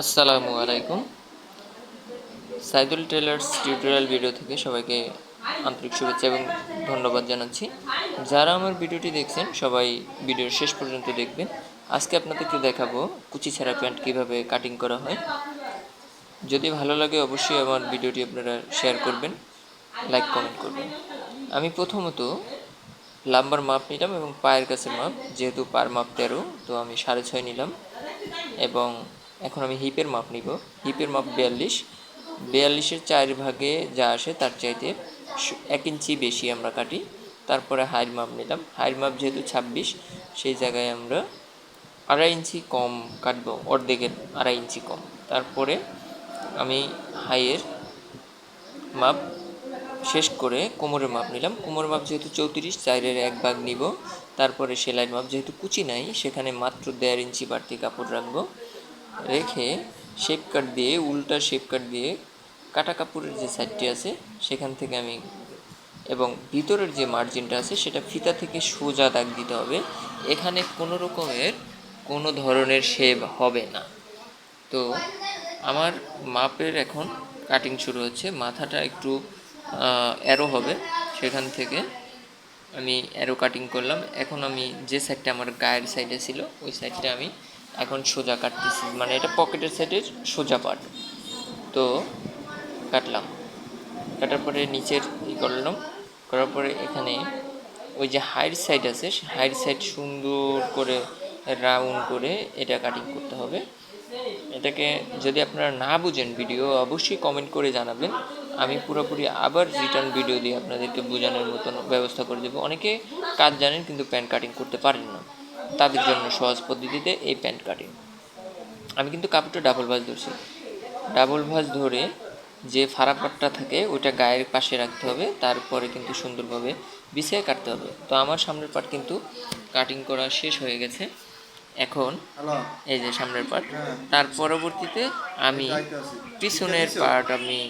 আসসালামু আলাইকুম। Saidul tailors tutorial video থেকে সবাইকে আন্তরিক শুভেচ্ছা এবং ধন্যবাদ জানাচ্ছি। যারা আমার ভিডিওটি দেখছেন, সবাই ভিডিওর শেষ পর্যন্ত দেখবেন। আজকে আপনাদেরকে দেখাবো কুচি ছাড়া প্যান্ট কীভাবে কাটিং করা হয়। যদি ভালো লাগে অবশ্যই আমার ভিডিওটি আপনারা শেয়ার করবেন, লাইক, কমেন্ট করবেন। আমি প্রথমত লাম্বার মাপ নিলাম এবং পায়ের কাছে মাপ, যেহেতু পার মাপ তেরো, তো আমি সাড়ে ছয় নিলাম এবং এখন আমি হিপের মাপ নিব। হিপের মাপ বিয়াল্লিশ। বিয়াল্লিশের চার ভাগে যা আসে তার চাইতে এক ইঞ্চি বেশি আমরা কাটি। তারপরে হাইর মাপ নিলাম। হাইর মাপ যেহেতু ছাব্বিশ, সেই জায়গায় আমরা আড়াই ইঞ্চি কম কাটবো, অর্ধেকের আড়াই ইঞ্চি কম। তারপরে আমি হাইয়ের মাপ শেষ করে কোমরের মাপ নিলাম। কোমরের মাপ যেহেতু চৌত্রিশ, চারের এক ভাগ নিব। তারপরে সেলাইয়ের মাপ যেহেতু কুচি নাই, সেখানে মাত্র দেড় ইঞ্চি বাড়তি কাপড় রাখব। রেখে শেপ কাট দিয়ে, উল্টা শেপ কাট দিয়ে কাটা কাপড়ের যে সাইডটি আছে, সেখান থেকে আমি এবং ভিতরের যে মার্জিনটা আছে, সেটা ফিতা থেকে সোজা দাগ দিতে হবে। এখানে কোনো রকমের কোনো ধরনের শেপ হবে না। তো আমার মাপের এখন কাটিং শুরু হচ্ছে। মাথাটা একটু অ্যারো হবে। সেখান থেকে আমি অ্যারো কাটিং করলাম। এখন আমি যে সাইডটা আমার গায়ের সাইডে ছিল, ওই সাইডটা আমি এখন সোজা কাটতেছি। মানে এটা পকেটের সাইডের সোজা পার্ট। তো কাটলাম। কাটার পরে নিচের ই করলাম। করার পরে এখানে ওই যে হাইড সাইড আছে হাইড সাইড সুন্দর করে রাউন্ড করে এটা কাটিং করতে হবে। এটাকে যদি আপনারা না বুঝেন ভিডিও অবশ্যই কমেন্ট করে জানাবেন। আমি পুরোপুরি আবার রিটার্ন ভিডিও দিয়ে আপনাদেরকে বোঝানোর মতন ব্যবস্থা করে দেবো। অনেকে কাজ জানেন কিন্তু প্যান্ট কাটিং করতে পারেন না। তাদের জন্য সহজ পদ্ধতিতে এই প্যান্ট কাটিং আমি কিন্তু কাপড়টা ডাবল ভাঁজ ধরছি। ডাবল ভাঁজ ধরে যে ফাড়া পাটটা থাকে ওইটা গায়ের পাশে রাখতে হবে তারপরে কিন্তু সুন্দরভাবে বিছিয়ে কাটতে হবে। তো আমার সামনের পাট কিন্তু কাটিং করা শেষ হয়ে গেছে। এখন এই যে সামনের পার্ট তার পরবর্তীতে আমি পিছনের পার্ট আমি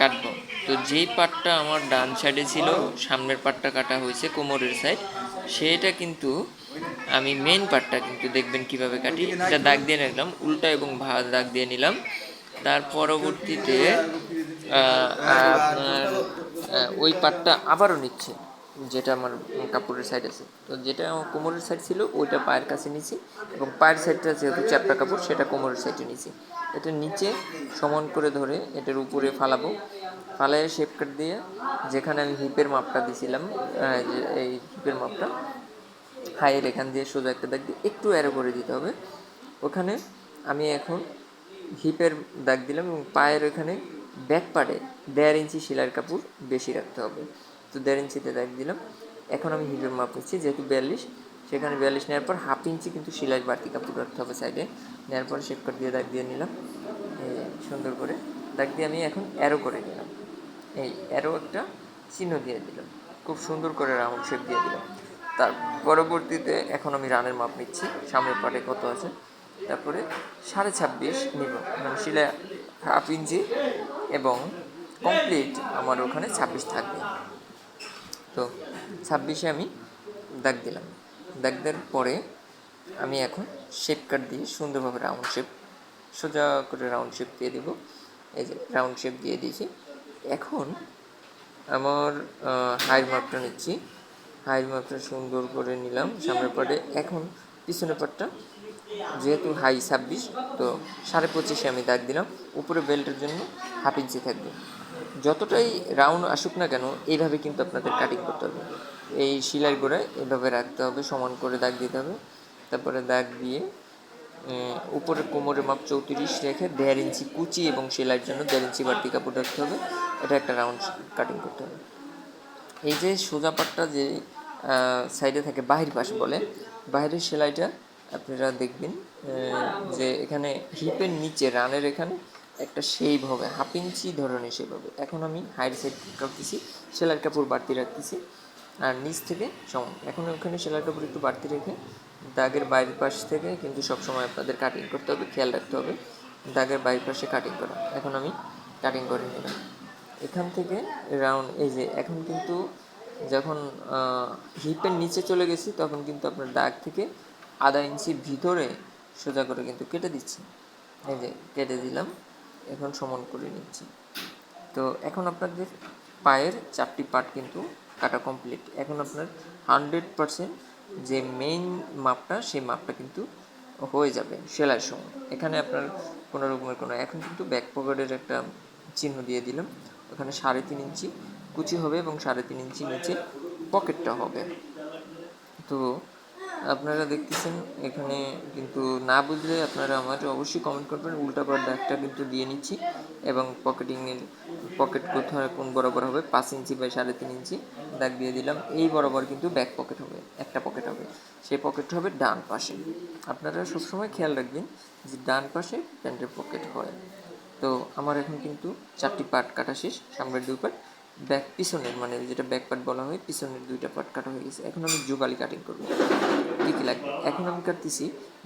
কাটবো। তো যেই পার্টটা আমার ডান সাইডে ছিল সামনের পার্টটা কাটা হয়েছে কোমরের সাইড সেটা কিন্তু আমি মেন পার্টটা কিন্তু দেখবেন কীভাবে কাটি, এটা দাগ দিয়ে নিলাম, উল্টা এবং ভা দাগ দিয়ে নিলাম। তার পরবর্তীতে আপনার ওই পার্টটা আবারও নিচ্ছে, যেটা আমার কাপড়ের সাইড আছে। তো যেটা কোমরের সাইড ছিল, ওইটা পায়ের কাছে নিছি, এবং পায়ের সাইডটা যেহেতু চ্যাপটা কাপড়, সেটা কোমরের সাইডে নিছি। এটা নিচে সমান করে ধরে এটার উপরে ফালাবো। ফালাইয়ে শেপ কাট দিয়ে যেখানে আমি হিপের মাপটা দিছিলাম এই হিপের মাপটা হাইয়ের এখান দিয়ে সোজা একটা দাগ দিয়ে একটু অ্যারো করে দিতে হবে। ওখানে আমি এখন হিপের দাগ দিলাম এবং পায়ের ওখানে ব্যাক পার্টে দেড় ইঞ্চি সেলাইয়ের কাপড় বেশি রাখতে হবে। তো দেড় ইঞ্চিতে দাগ দিলাম। এখন আমি হিপের মাপ নিচ্ছি, যেহেতু বিয়াল্লিশ, সেখানে বিয়াল্লিশ নেওয়ার পর হাফ ইঞ্চি কিন্তু সেলাইয়ের বাড়তি কাপড় রাখতে হবে সাইডে নেওয়ার পর শেপ কাট দিয়ে দাগ দিয়ে নিলাম। সুন্দর করে দাগ দিয়ে আমি এখন অ্যারো করে নিলাম। এই অ্যারো একটা চিহ্ন দিয়ে দিলাম। খুব সুন্দর করে রাউন্ড শেপ দিয়ে দিলাম। তার পরবর্তীতে এখন আমি রানের মাপ নিচ্ছি, সামনের পাটে কত আছে? তারপরে সাড়ে ছাব্বিশ নিব মানে শিলা হাফ ইঞ্চি এবং কমপ্লিট আমার ওখানে ছাব্বিশ থাকবে। তো ছাব্বিশে আমি দাগ দিলাম। দাগ দেওয়ার পরে আমি এখন শেপ কাট দিয়ে সুন্দরভাবে রাউন্ড শেপ সোজা করে রাউন্ড শেপ দিয়ে দেবো। এই যে রাউন্ড শেপ দিয়ে দিয়েছি। এখন আমার হাইর মাপটা নিচ্ছি। হাইর মাপটা সুন্দর করে নিলাম সামনের পাটে। এখন পিছনের পাটটা, যেহেতু হাই ছাব্বিশ, তো সাড়ে পঁচিশে আমি দাগ দিলাম। উপরে বেল্টের জন্য হাফ ইঞ্চি থাকবে। যতটাই রাউন্ড আসুক না কেন, এইভাবে কিন্তু আপনাদের কাটিং করতে হবে। এই শিলার গোড়ায় এভাবে রাখতে হবে, সমান করে দাগ দিতে হবে। তারপরে দাগ দিয়ে উপরে কোমরের মাপ চৌত্রিশ রেখে দেড় ইঞ্চি কুচি এবং সেলাইয়ের জন্য দেড় ইঞ্চি বাড়তি কাপড় রাখতে হবে। এটা একটা রাউন্ড কাটিং করতে হবে। এই যে সোজা পাটটা যে সাইডে থাকে বাহির পাশ বলে। বাইরের সেলাইটা আপনারা দেখবেন যে এখানে হিপের নিচে রানের এখানে একটা শেপ হবে হাফ ইঞ্চি ধরনের শেপ হবে। এখন আমি হাইড সাইড রাখতেছি সেলাইয়ের কাপড় বাড়তি রাখতেছি। আর নিচ থেকে সমান, এখন ওখানে সেলাইয়ের কাপড় একটু বাড়তি রেখে দাগের বাইরের পাশ থেকে কিন্তু সবসময় আপনাদের কাটিং করতে হবে, খেয়াল রাখতে হবে, দাগের বাইরের পাশে কাটিং করা। এখন আমি কাটিং করে নিলাম। এখান থেকে রাউন্ড এই যে, এখন কিন্তু যখন হিপের নিচে চলে গেছি, তখন কিন্তু আপনার দাগ থেকে আধা ইঞ্চি ভিতরে সোজা করে কিন্তু কেটে দিচ্ছি। এই যে, কেটে দিলাম, এখন সমান করে নিচ্ছি। তো এখন আপনাদের পায়ের চারটি পার্ট কিন্তু কাটা কমপ্লিট এখন আপনার হান্ড্রেড পারসেন্ট যে মেইন মাপটা, সেই মাপটা কিন্তু হয়ে যাবে সেলাইয়ের সময়। এখানে আপনার কোনো রকমের কোনো, এখন কিন্তু ব্যাক পকেটের একটা চিহ্ন দিয়ে দিলাম। ওখানে সাড়ে তিন ইঞ্চি কুচি হবে এবং সাড়ে তিন ইঞ্চি নিচে পকেটটা হবে। তো আপনারা দেখতেছেন, এখানে কিন্তু না বুঝলে আপনারা আমাকে অবশ্যই কমেন্ট করবেন। উল্টাপার দাগটা কিন্তু দিয়ে নিচ্ছি এবং পকেটিংয়ের পকেট কোথায় কোন বরাবর হবে? পাঁচ ইঞ্চি বা সাড়ে তিন ইঞ্চি দাগ দিয়ে দিলাম। এই বরাবর কিন্তু ব্যাক পকেট হবে, একটা পকেট হবে। সেই পকেট হবে ডান পাশে। আপনারা সবসময় খেয়াল রাখবেন যে ডান পাশে প্যান্টের পকেট হয়। তো আমার এখন কিন্তু চারটি পার্ট কাটা শেষ, সামনের দুই পার্ট ব্যাক, পিছনের মানে যেটা ব্যাক পার্ট বলা হয়, পিছনের দুইটা পার্ট কাটা হয়ে গেছে। এখন আমি জোগালি কাটিং করব। কী কী লাগবে? এখন আমি কাটতেছি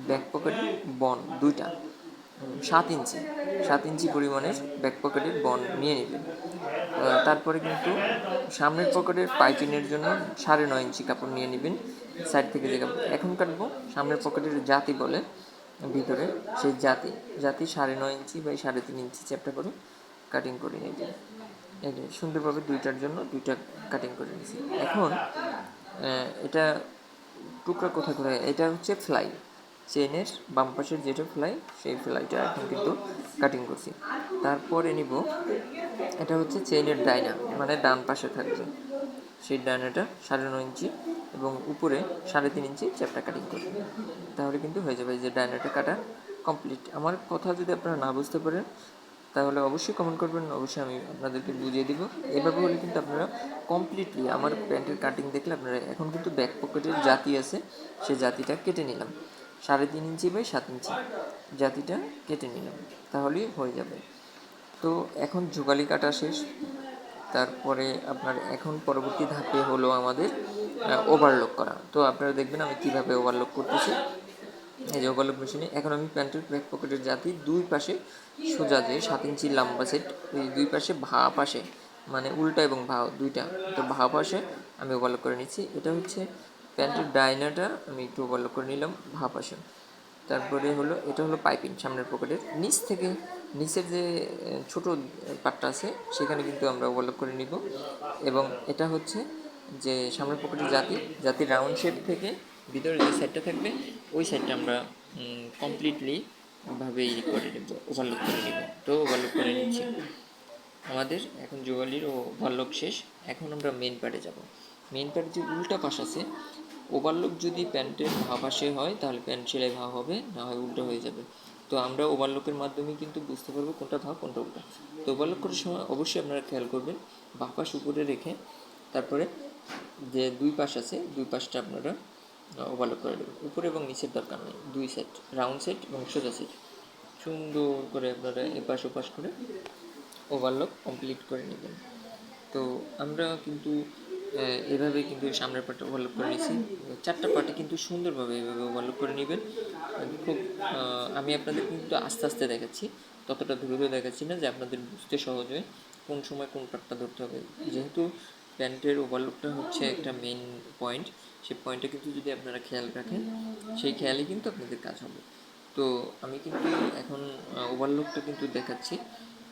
ব্যাক পকেট বন দুইটা। সাত ইঞ্চি। সাত ইঞ্চি পরিমাণের ব্যাক পকেটের বন নিয়ে নেবেন তারপরে কিন্তু সামনের পকেটের পাইপিনের জন্য সাড়ে নয় ইঞ্চি কাপড় নিয়ে নেবেন। সাইড থেকে যে কাপড়, এখন কাটবো। সামনের পকেটের জাতি বলে, ভিতরে সেই জাতি। জাতি সাড়ে নয় ইঞ্চি বা সাড়ে তিন ইঞ্চি চ্যাপটা করে কাটিং করে নেবেন এই সুন্দরভাবে দুইটার জন্য দুইটা কাটিং করে নিয়েছি এখন এটা টুকরা কোথায় কোথায় এটা হচ্ছে ফ্লাই চেনের বাম পাশের যেটা ফ্লাই সেই ফ্লাইটা এখন কিন্তু কাটিং করছি। তারপরে নিব, এটা হচ্ছে চেনের ডাইনা মানে ডান পাশে থাকবে। সেই ডাইনাটা সাড়ে নয় ইঞ্চি এবং উপরে সাড়ে তিন ইঞ্চি চ্যাপটা কাটিং করবে। তাহলে কিন্তু হয়ে যাবে যে ডাইনাটা কাটা কমপ্লিট আমার কথা যদি আপনারা না বুঝতে পারেন তাহলে অবশ্যই কমেন্ট করবেন, অবশ্যই আমি আপনাদেরকে বুঝিয়ে দিব। এভাবে হলে কিন্তু আপনারা কমপ্লিটলি আমার প্যান্টের কাটিং দেখলে আপনারা এখন কিন্তু ব্যাক পকেটের জাতি আছে, সে জাতিটা কেটে নিলাম। সাড়ে তিন ইঞ্চি বাই সাত ইঞ্চি জাতিটা কেটে নিলাম, তাহলেই হয়ে যাবে। তো এখন জোগালি কাটা শেষ, তারপরে আপনার এখন পরবর্তী ধাপে হলো আমাদের ওভারলক করা। তো আপনারা দেখবেন আমি কীভাবে ওভারলক করতেছি। এই যে ওভারলক মেশিনে, এখন আমি প্যান্টের ব্যাক পকেটের জাতি, দুই পাশে সোজা যে সাত ইঞ্চি লম্বা সেট ওই দুই পাশে ভা পাশে মানে উল্টা এবং ভা, দুইটা। তো ভা পাশে আমি ওভারলক করে নিচ্ছি। এটা হচ্ছে প্যান্টের ডাইনাটা, আমি একটু ওভারলক করে নিলাম, ভা পাশে। তারপরে হলো, এটা হলো পাইপিং সামনের পকেটের। নিচ থেকে, নিচের যে ছোট পাটটা আছে, সেখানে কিন্তু আমরা ওভারলক করে নিব। এবং এটা হচ্ছে যে সামনের পকেটের জাতি জাতি রাউন্ড শেপ থেকে ভিতরে যে সাইডটা থাকবে, ওই সাইডটা আমরা কমপ্লিটলি ভাবে ই করে নেব ওভারলক করে নেব। তো ওভারলক করে নিচ্ছি। আমাদের এখন জোগালির ওভারলক শেষ। এখন আমরা মেন প্যাডে যাব। মেন প্যাডের যে উল্টা পাশ আছে ওভারলক যদি প্যান্টের ভা পাশে হয়, তাহলে প্যান্ট সেলাই ভা হবে, না হয় উল্টো হয়ে যাবে। তো আমরা ওভারলকের মাধ্যমে কিন্তু বুঝতে পারব কোনটা ভা কোনটা উল্টা। তো ওভারলক করার সময় অবশ্যই আপনারা খেয়াল করবেন, বা পাশ উপরে রেখে, তারপরে যে দুই পাশ আছে, দুই পাশটা আপনারা ওভারলক করে দেবেন উপরে এবং নিচের দরকার নেই, দুই সেট রাউন্ড সেট এবং সোজা সেট সুন্দর করে আপনারা এপাশ ওপাশ করে ওভারলক কমপ্লিট করে নেবেন। তো আমরা কিন্তু এভাবে কিন্তু সামনের পার্টটা ওভারলক করে নিয়েছি। চারটা পার্টে কিন্তু সুন্দরভাবে এভাবে ওভারলক করে নেবেন। খুব আমি আপনাদের কিন্তু আস্তে আস্তে দেখাচ্ছি, ততটা দ্রুত দেখাচ্ছি না যে আপনাদের বুঝতে সহজ হয় কোন সময় কোন পার্টটা ধরতে হবে। যেহেতু প্যান্টের ওভারলকটা হচ্ছে একটা মেন পয়েন্ট সেই পয়েন্টটা কিন্তু যদি আপনারা খেয়াল রাখেন, সেই খেয়ালে কিন্তু আপনাদের কাজ হবে। তো আমি কিন্তু এখন ওভারলকটা কিন্তু দেখাচ্ছি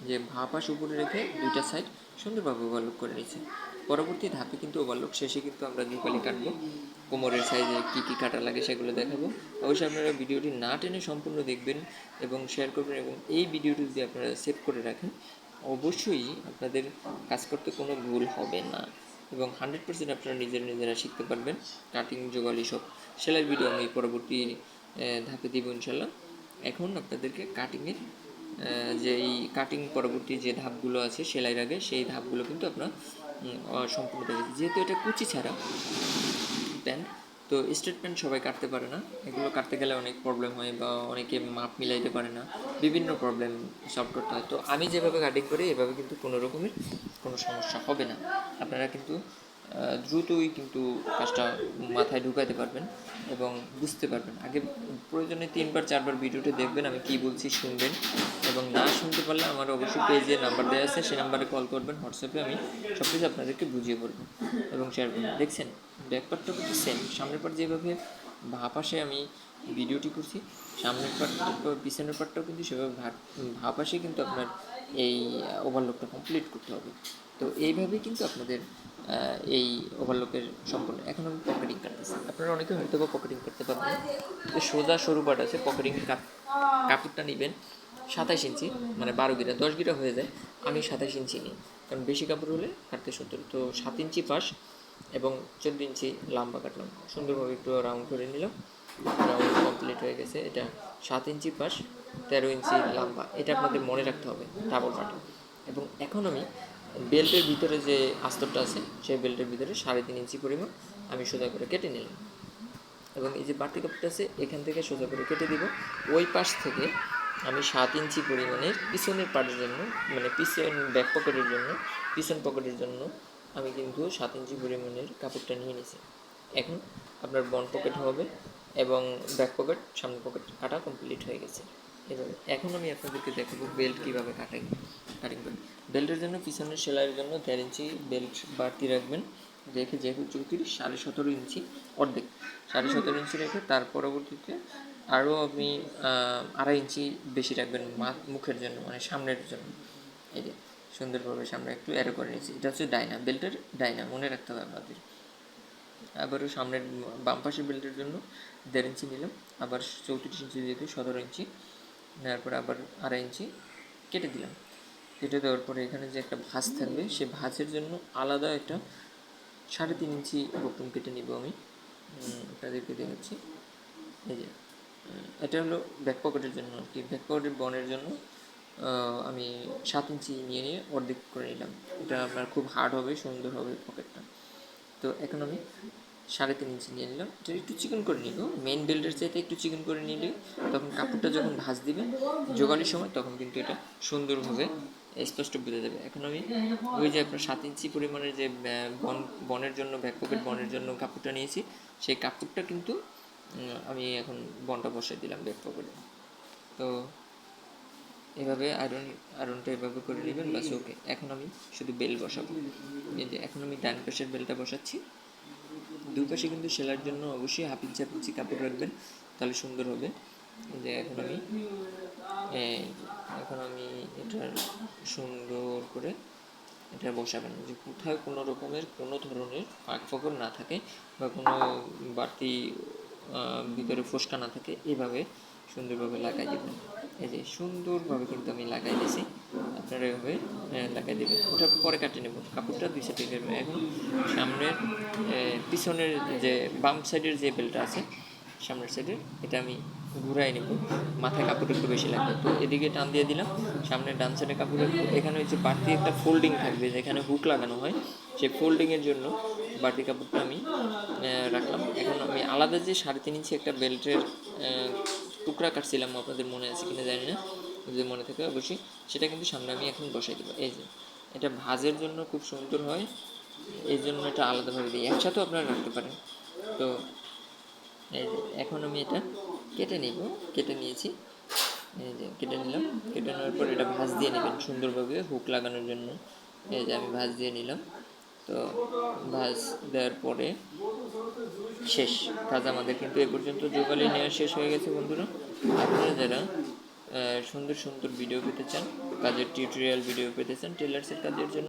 যে ভা পাশ উপরে রেখে দুইটা সাইড সুন্দরভাবে ওভারলক করে নিয়েছি। পরবর্তী ধাপে কিন্তু ওভারলক শেষে কিন্তু আমরা জুকালি কাটবো। কোমরের সাইজে কী কী কাটা লাগে সেগুলো দেখাবো। অবশ্যই আপনারা ভিডিওটি না টেনে সম্পূর্ণ দেখবেন এবং শেয়ার করবেন এবং এই ভিডিওটি যদি আপনারা সেভ করে রাখেন অবশ্যই আপনাদের কাজ করতে কোনো ভুল হবে না এবং হান্ড্রেড পার্সেন্ট আপনারা নিজেরা নিজেরা শিখতে পারবেন কাটিং জোগালি সব সেলাই ভিডিও আমি পরবর্তী ধাপে দিব ইনশাল্লাহ এখন আপনাদেরকে কাটিংয়ের যে এই কাটিং পরবর্তী যে ধাপগুলো আছে সেলাইয়ের আগে সেই ধাপগুলো কিন্তু আপনার সম্পূর্ণ যেহেতু এটা কুচি ছাড়া প্যান্ট তো স্টেটমেন্ট সবাই কাটতে পারে না। এগুলো কাটতে গেলে অনেক প্রবলেম হয় বা অনেকে মাপ মিলাইতে পারে না। বিভিন্ন প্রবলেম সলভ করতে হয়। তো আমি যেভাবে কাটিং করি, এভাবে কিন্তু কোনো রকমের কোনো সমস্যা হবে না। আপনারা কিন্তু দ্রুতই কিন্তু কাজটা মাথায় ঢুকাতে পারবেন এবং বুঝতে পারবেন। আগে প্রয়োজনে তিনবার, চারবার ভিডিওটা দেখবেন আমি কি বলছি, শুনবেন এবং না শুনতে পারলে আমার অবশ্যই পেজে নাম্বার দেওয়া আছে, সেই নাম্বারে কল করবেন, হোয়াটসঅ্যাপে আমি সব কিছু আপনাদেরকে বুঝিয়ে বলব এবং শেয়ার করবেন দেখছেন ব্যাক পার্টটা কিন্তু সেম সামনের পার্ট যেভাবে ভা পাশে আমি ভিডিওটি করছি, সামনের পার্ট পিছনের পার্টটাও কিন্তু সেভাবে ভা- ভা পাশে কিন্তু আপনার এই ওভারলোকটা কমপ্লিট করতে হবে। তো এইভাবেই কিন্তু আপনাদের এই ওভারলোকের সম্পূর্ণ। এখন আমি পকেটিং কাটতেছি। আপনারা অনেকে হয়তো বা পকেটিং করতে পারবেন। তো সোজা সরু পাট আছে পকেটিং কাপড়টা নেবেন সাতাইশ ইঞ্চি মানে বারো গিরা, দশ গিরা হয়ে যায়। আমি সাতাইশ ইঞ্চি নিই। কারণ বেশি কাপড় হলে কাটতে সুন্দর। তো সাত ইঞ্চি পাশ এবং চোদ্দ ইঞ্চি লম্বা কাটলাম। সুন্দরভাবে একটু রাউন্ড করে নিলাম। রাউন্ড কমপ্লিট হয়ে গেছে। এটা সাত ইঞ্চি পাশ তেরো ইঞ্চি লম্বা। এটা আপনাদের মনে রাখতে হবে ডাবল পাটা এবং এখন আমি বেল্টের ভিতরে যে আস্তরটা আছে, সেই বেল্টের ভিতরে সাড়ে তিন ইঞ্চি পরিমাণ আমি সোজা করে কেটে নিলাম। এবং এই যে বাড়তি কাপড়টা আছে, এখান থেকে সোজা করে কেটে দিব। ওই পাশ থেকে আমি সাত ইঞ্চি পরিমাণের পিছনের পাটের জন্য মানে পিছন ব্যাক পকেটের জন্য, পিছন পকেটের জন্য আমি কিন্তু সাত ইঞ্চি পরিমাণের কাপড়টা নিয়ে নিয়েছি এখন আপনার বন পকেট হবে এবং ব্যাক পকেট সামনের পকেট কাটা কমপ্লিট হয়ে গেছে। এভাবে। এখন আমি আপনাদেরকে দেখাবো বেল্ট কীভাবে কাটাই কাটিং করি। বেল্টের জন্য, পিছনের সেলাইয়ের জন্য দেড় ইঞ্চি বেল্ট বাড়তি রাখবেন। রেখে যেহেতু চৌত্রিশ, সাড়ে সতেরো ইঞ্চি অর্ধেক। সাড়ে সতেরো ইঞ্চি রেখে তার পরবর্তীতে আরও আপনি আড়াই ইঞ্চি বেশি রাখবেন মুখের জন্য মানে সামনের জন্য। এই যে, সুন্দরভাবে সামনে একটু অ্যারো করে নিয়েছি। এটা হচ্ছে ডাইনা বেল্টের ডাইনা মনে রাখতে হবে আপনাদের। আবারও সামনের বাম পাশের বেল্টের জন্য দেড় ইঞ্চি নিলাম। আবার চৌত্রিশ ইঞ্চি যেহেতু সতেরো ইঞ্চি। নেওয়ার পরে আবার আড়াই ইঞ্চি কেটে দিলাম। কেটে দেওয়ার পরে এখানে যে একটা ভাঁজ থাকবে সে ভাঁজের জন্য আলাদা একটা সাড়ে তিন ইঞ্চি বক্রম কেটে নিব আমি। আপনাদেরকে দেখাচ্ছি। এই যে এটা হলো ব্যাক পকেটের জন্য আর কি। ব্যাক পকেটের বনের জন্য আমি সাত ইঞ্চি নিয়ে নিয়ে অর্ধেক করে নিলাম। এটা আপনার খুব হার্ড হবে, সুন্দর হবে পকেটটা তো এখন আমি সাড়ে তিন ইঞ্চি নিয়ে নিলাম। এটা একটু চিকন করে নিব। মেন বেল্টের চাইতে একটু চিকন করে নিলে তখন কাপড়টা যখন ভাঁজ দিবেন জোগানোর সময় তখন কিন্তু এটা সুন্দরভাবে স্পষ্ট বোঝা যাবে। এখন আমি ওই যে আপনার সাত ইঞ্চি পরিমাণের যে বন, বনের জন্য ব্যাক পকেট বনের জন্য কাপড়টা নিয়েছি, সেই কাপড়টা কিন্তু আমি এখন বনটা বসাই দিলাম ব্যাক পকেটে তো এভাবে আয়রন আয়রনটা এভাবে করে নেবেন বাস ওকে এখন আমি শুধু বেল বসাবো। এই যে, এখন আমি ডান পাশের বেলটা বসাচ্ছি। দুই পাশে কিন্তু সেলার জন্য অবশ্যই হাফ ইঞ্চি হাফ ইঞ্চি কাপড় রাখবেন, তাহলে সুন্দর হবে। যে এখন আমি এখন আমি এটার সুন্দর করে এটা বসাবেন। যে কোথায় কোনো রকমের কোনো ধরনের ফাঁক ফোকর না থাকে বা কোনো বাড়তি ভিতরে ফোসকা না থাকে, এভাবে সুন্দরভাবে লাগাই দেবেন। এই যে সুন্দরভাবে কিন্তু আমি লাগাই দিয়েছি আপনারা এভাবে লাগাই দেবেন। ওটা পরে কাটে নেব। কাপড়টা দুই সাইডে দেবেন এখন সামনের পিছনের যে বাম সাইডের যে বেলটা আছে, সামনের সাইডের এটা আমি ঘুরাই নেব। মাথায় কাপড় একটু বেশি লাগবে। তো এদিকে টান দিয়ে দিলাম। সামনে ডান সাইডে কাপড় এখানে হচ্ছে বাড়তি একটা ফোল্ডিং থাকবে, যেখানে হুক লাগানো হয়, সেই ফোল্ডিংয়ের জন্য বাড়তি কাপড়টা আমি রাখলাম। এখন আমি আলাদা যে সাড়ে তিন ইঞ্চি একটা বেল্টের টুকরা কাটছিলাম আপনাদের মনে আছে কিনা জানি না, যদি মনে থাকে অবশ্যই। সেটা কিন্তু সামনে আমি এখন বসাই দেবো। এই যে, এটা ভাজের জন্য খুব সুন্দর হয়। এই জন্য এটা আলাদাভাবে দিই। একসাথেও আপনারা রাখতে পারেন। তো এখন আমি এটা কেটে নিব। কেটে নিয়েছি। এই যে, কেটে নিলাম। কেটে নেওয়ার পর এটা ভাঁজ দিয়ে নেবেন সুন্দরভাবে হুক লাগানোর জন্য। এই যে, আমি ভাঁজ দিয়ে নিলাম। তো ভাজ দেওয়ার পরে শেষ। কাজ আমাদের কিন্তু এ পর্যন্ত যোগালি নেওয়া শেষ হয়ে গেছে বন্ধুরা। আপনারা যারা সুন্দর সুন্দর ভিডিও পেতে চান, কাজের টিউটোরিয়াল ভিডিও পেতে চান টেলার্সের কাজের জন্য